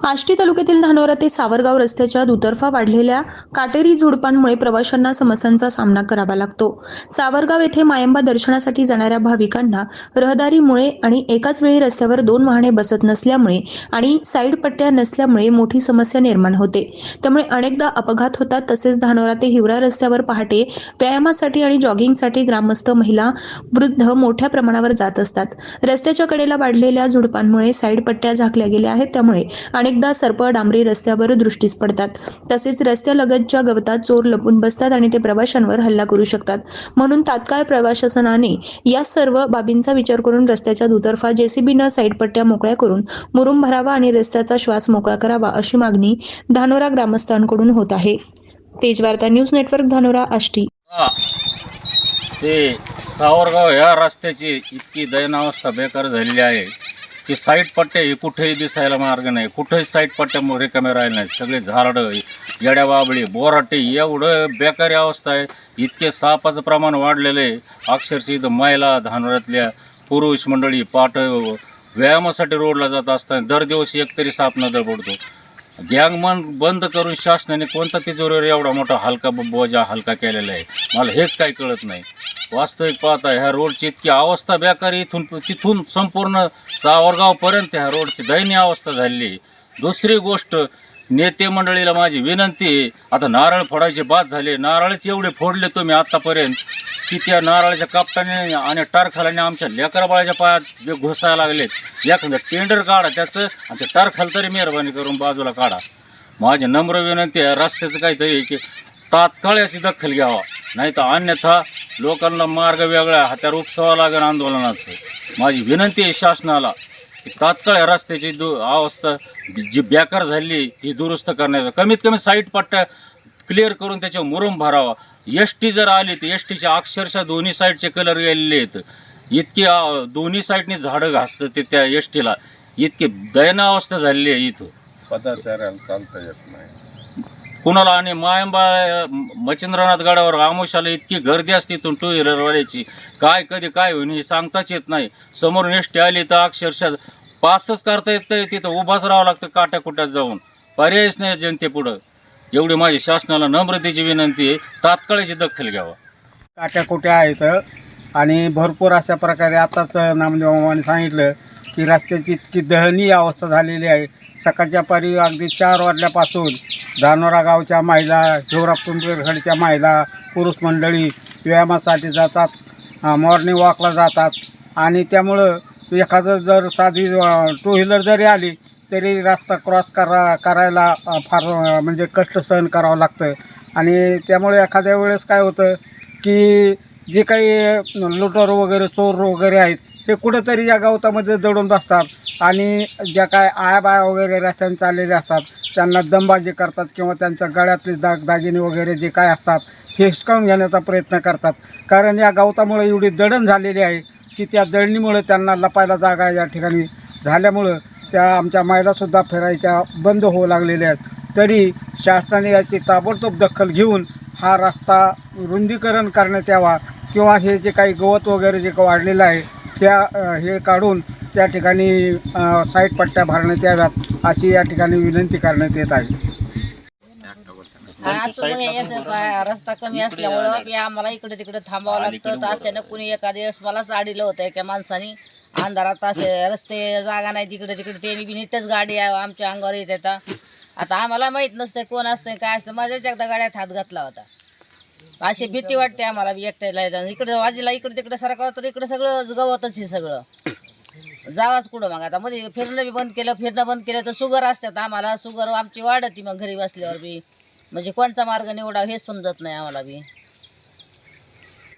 आष्टी तालुक्यातील धानोरा ते सावरगाव रस्त्याच्या दुतर्फा वाढलेल्या काटेरी झुडपांमुळे प्रवाशांना समस्यांचा सामना करावा लागतो. सावरगाव येथे मायंबा दर्शनासाठी जाणाऱ्या भाविकांना रहदारीमुळे आणि एकाच वेळी रस्त्यावर दोन वाहने बसत नसल्यामुळे आणि साईड पट्ट्या नसल्यामुळे मोठी समस्या निर्माण होते. त्यामुळे अनेकदा अपघात होतात. तसेच धानोरा ते हिवरा रस्त्यावर पहाटे व्यायामासाठी आणि जॉगिंगसाठी ग्रामस्थ महिला वृद्ध मोठ्या प्रमाणावर जात असतात. रस्त्याच्या कडेला वाढलेल्या झुडपांमुळे साईड पट्ट्या झाकल्या गेल्या आहेत. त्यामुळे अनेकदा सर्प डांबरी रस्त्यावर दृष्टीस पडतात. तसेच रस्त्यालगतच्या गवतात चोर लपून बसतात आणि ते प्रवाशांवर हल्ला करू शकतात. म्हणून तात्काळ प्रवाशासनाने या सर्व बाबींचा विचार करून रस्त्याच्या दुतर्फा जेसीबीनं साईड पट्ट्या मोकळ्या करून मुरुम भरावा आणि रस्त्याचा श्वास मोकळा करावा अशी मागणी धानोरा ग्रामस्थांकडून होत आहे. Tejvarta news network Dhanora Ashti. ते सावरगाव या रस्त्याची इतकी दयनावस्था बेकार झालेली आहे. की साईड पट्टे हे कुठेही दिसायला मार्ग नाही. कुठेही साईड पट्ट्या रिकामे राहिले नाही सगळे झाडं येड्या बाबळी बोराटे एवढं बेकारी अवस्था आहे. इतके सापाचं प्रमाण वाढलेलं आहे. अक्षरशः इथं महिला धानोऱ्यातल्या पुरुष मंडळी पाट व्यायामासाठी रोडला जात असताना दर दिवस एक तरी साप न पडतो गँग मन बंद करून शासनाने कोणता तिजोरीवर एवढा मोठा हलका बोजा हलका केलेला आहे? मला हेच काही कळत नाही. वास्तविक पाहता ह्या रोडची इतकी अवस्था बेकार इथून तिथून संपूर्ण सावरगावपर्यंत ह्या रोडची दयनीय अवस्था झालेली आहे. दुसरी गोष्ट नेते मंडळीला माझी विनंती आहे. आता नारळ फोडायचे बाद झाले. नारळच एवढे फोडले तुम्ही आत्तापर्यंत की त्या नारळाच्या कापटाने आणि टारखालाने आमच्या लेकराबाळाच्या पायात जे घुसायला लागलेत एखादं टेंडर काढा त्याचं आणि ते टारखाल तरी मेहरबानी करून बाजूला काढा. माझी नम्र विनंती आहे रस्त्याचं काहीतरी आहे की तात्काळ याची दखल घ्यावा. नाही तर अन्यथा लोकांना मार्ग वेगळा हात्यार उपसावा लागेल आंदोलनाचं. माझी विनंती आहे शासनाला तात्काळ या रस्त्याची दु अवस्था जी बेकार झाली ही दुरुस्त करण्याचा कमीत कमी साईट पट्ट्या क्लिअर करून त्याच्यावर मुरुम भरावा. एस टी जर आली तर एस टीच्या अक्षरशः दोन्ही साईडचे कलर गेलेले आहेत. इतकी दोन्ही साईडने झाडं घासतं ते त्या एस टीला इतकी दयना अवस्था झालेली आहे इथं. पदाचाऱ्याला चालता येत नाही. कुणाला आणि मायंबा मच्छिंद्रनाथ गडावर आमोशाला इतकी गर्दी असते इथून टू व्हीलरवाल्याची काय कधी काय होईल हे सांगताच येत नाही. समोरून एसटी आली तर अक्षरशः पासच करता येत नाही तिथं उभाच राहावं लागतं काट्या कुट्यात जाऊन. पर्यायच नाही जनतेपुढं. एवढी माझी शासनाला नम्रतेची विनंती आहे तात्काळची दखल घ्यावा. काट्या कुट्या आहेत आणि भरपूर अशा प्रकारे आताच नामदेव मामाने सांगितलं की रस्त्याची इतकी दहनीय अवस्था झालेली आहे. सकाळच्या पारी अगदी चार वाजल्यापासून धानोरा गावच्या महिला हिवरा महिला पुरुष मंडळी व्यायामासाठी जातात मॉर्निंग वॉकला जातात. आणि त्यामुळं एखादं जर साधी टू व्हीलर जरी आली तरी रस्ता क्रॉस करा करायला फार म्हणजे कष्ट सहन करावं लागतं. आणि त्यामुळे एखाद्या वेळेस काय होतं की जे काही लुटर वगैरे चोर वगैरे आहेत ते कुठंतरी या गवतामध्ये दडून बसतात आणि ज्या काय आयाबाया वगैरे रस्त्याने चाललेले असतात त्यांना दमबाजी करतात किंवा त्यांच्या गळ्यातले दाग दागिने वगैरे जे काय असतात हे हिसकावून घेण्याचा प्रयत्न करतात. कारण या गवतामुळे एवढी दडण झालेली आहे की त्या दळणीमुळे त्यांना लपायला जागा या ठिकाणी झाल्यामुळं त्या आमच्या महिलासुद्धा फिरायच्या बंद होऊ लागलेल्या आहेत. तरी शासनाने याची ताबडतोब दखल घेऊन हा रस्ता रुंदीकरण करण्यात यावा किंवा हे जे काही गवत वगैरे जे वाढलेलं आहे त्या हे काढून त्या ठिकाणी अ, साईड पट्ट्या भरण्यात याव्यात अशी या ठिकाणी विनंती करण्यात येत आहे. रस्ता कमी असल्यामुळं आम्हाला इकडे तिकडे थांबावं लागतं. तर अशानं कुणी एखाद्या वेळेस मलाच आडीलं होतं एका माणसाने. अंधारात असे रस्ते जागा नाही तिकडे तिकडे त्यांनी बी नीटच गाडी आहे आमच्या अंगावर येत आता आम्हाला माहीत नसतं कोण असतं काय असतं माझ्याच एकदा गाड्यात हात घातला होता. अशी भीती वाटते आम्हाला बी एकट्याला येताना. इकडे वाजीला इकडे तिकडे सरकाव तर इकडे सगळं गवतच हे सगळं. जावाच कुठं मग आता? मध्ये फिरणं बी बंद केलं फिरणं बंद केलं तर शुगर असतात आम्हाला. शुगर आमची वाढती मग घरी बसल्यावर बी. म्हणजे कोणचा मार्ग निवडावा हेच समजत नाही आम्हाला बी.